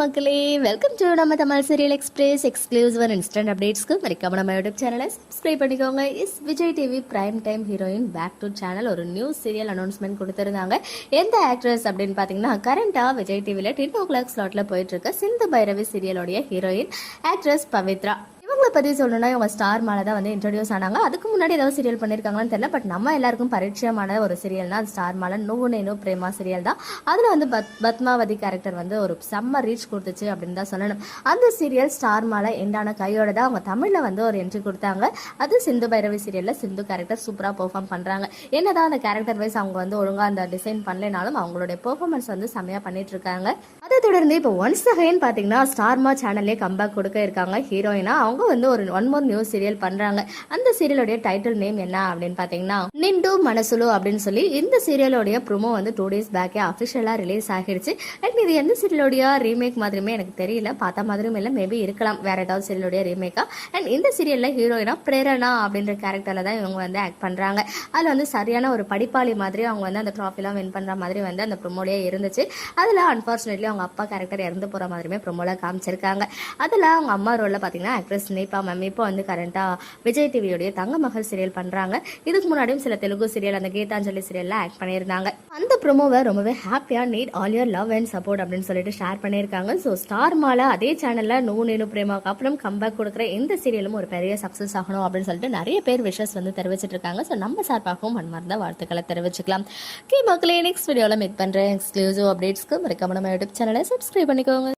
மக்களே welcome to நம்ம Tamil serial express exclusive instant அப்டேட்ஸ்க்கு மறக்காம நம்ம யூடியூப் சேனலை சப்ஸ்கிரைப் பண்ணிக்கோங்க. Is Vijay TV prime time heroine back to channel ஒரு நியூ சீரியல் அனௌன்ஸ்மெண்ட் கொடுத்துருந்தாங்க. எந்த ஆக்ட்ரஸ் அப்படின்னு பார்த்தீங்கன்னா கரண்டாக விஜய் டிவியில் டென் ஓ கிளாக் ஸ்லாட்டில் போயிட்டு இருக்க சிந்து பைரவி சீரியலோடைய ஹீரோயின் ஆக்ட்ரஸ் பவித்ரா. இவங்களை பற்றி சொல்லணும்னா இவங்க ஸ்டார் மேலே தான் வந்து இன்ட்ரடியூஸ் ஆனாங்க. அதுக்கு முன்னாடி ஏதாவது சீரியல் பண்ணியிருக்காங்களான்னு தெரியல. பட் நம்ம எல்லாருக்கும் பரிச்சயமான ஒரு சீரியல்னா அது ஸ்டார் மாலை நோ நேனோ பிரேமா சீரியல் தான். அதில் வந்து பத் பத்மாவதி கேரக்டர் வந்து ஒரு செம்ம ரீச் கொடுத்துச்சு அப்படின்னு தான் சொல்லணும். அந்த சீரியல் ஸ்டார் மாலை எண்டான கையோட தான் அவங்க தமிழில் வந்து ஒரு என்ட்ரி கொடுத்தாங்க. அது சிந்து பைரவி சீரியலில் சிந்து கேரக்டர் சூப்பராக பெர்ஃபார்ம் பண்ணுறாங்க என்னதான் அந்த கேரக்டர் வைஸ் அவங்க வந்து ஒழுங்காக அந்த டிசைன் பண்ணலைனாலும் அவங்களுடைய பெர்ஃபார்மன்ஸ் வந்து செம்மையாக பண்ணிட்டு இருக்காங்க. தொடர்ந்து இப்போ ஒன்ஸ் அகைன் பார்த்தீங்கன்னா ஸ்டார்மா சேனல்லே கம்பேக் கொடுக்க இருக்காங்க. ஹீரோயினா அவங்க வந்து ஒரு ஒன் மோர் நியூஸ் சீரியல் பண்ணுறாங்க அந்த சீரியலுடைய டைட்டில் நேம் என்ன அப்படின்னு பார்த்தீங்கன்னா நிண்டு மனசுலு அப்படின்னு சொல்லி இந்த சீரியலோடைய ப்ரோமோ வந்து டூ டேஸ் பேக்கே அஃபிஷியலாக ரிலீஸ் ஆகிடுச்சு அண்ட் இது எந்த சீரியலோடைய ரீமேக் மாதிரியுமே எனக்கு தெரியல. பார்த்த மாதிரியும் இல்லை. மேபி இருக்கலாம். வேற ஏதாவது சீரியலோடைய ரீமேக்கா அண்ட் இந்த சீரியலில் ஹீரோயினா பிரேரணா அப்படின்ற கேரக்டரில் தான் இவங்க வந்து ஆக்ட் பண்ணுறாங்க அதில் வந்து சரியான ஒரு படிப்பாளி மாதிரி அவங்க வந்து அந்த ட்ராஃபிலாம் வின் பண்ணுற மாதிரி வந்து அந்த ப்ரொமோலேயே இருந்துச்சு. அதில் அன்ஃபார்ச்சுனேட்லி அவங்க அப்பா கேரக்டர் இறந்து போகிற மாதிரியுமே ப்ரொமோல காமிச்சிருக்காங்க. அதில் அவங்க அம்மா ரோலில் பார்த்தீங்கன்னா ஆக்ட்ரஸ் நேபா மேம் இப்போ வந்து கரண்ட்டாக விஜய் டிவியோடைய தங்க மகள் சீரியல் பண்ணுறாங்க இதுக்கு முன்னாடியும் சில தெலுங்கு சீரியல் அந்த கீதாஞ்சலி சீரியலில் ஆக்ட் பண்ணியிருந்தாங்க. அந்த ப்ரொமோவை ரொம்பவே ஹாப்பியாக need all your love and support அப்படின்னு சொல்லிட்டு ஷேர் பண்ணியிருக்காங்க. ஸோ ஸ்டார் மாலா அதே சேனலில் நூ நேனு பிரேமாவுக்கு அப்புறம் கம்பேக் கொடுக்குற இந்த சீரியலும் ஒரு பெரிய சக்ஸஸ் ஆகணும் அப்படின்னு சொல்லிட்டு நிறைய பேர் விஷஸ் வந்து தெரிவிச்சிட்டு இருக்காங்க. ஸோ நம்ம சார்பாகவும் மண்மார்ந்த வாழ்த்துக்களை தெரிவிச்சுக்கலாம். கே மக்களே நெக்ஸ்ட் வீடியோவில் மீட் பண்ணுறேன் எக்ஸ்க்ளூசிவ் அப்டேட்ஸ்க்கு மறக்காம நம்ம யூடியூப் சேனலை சப்ஸ்கிரைப் பண்ணிக்கோங்க.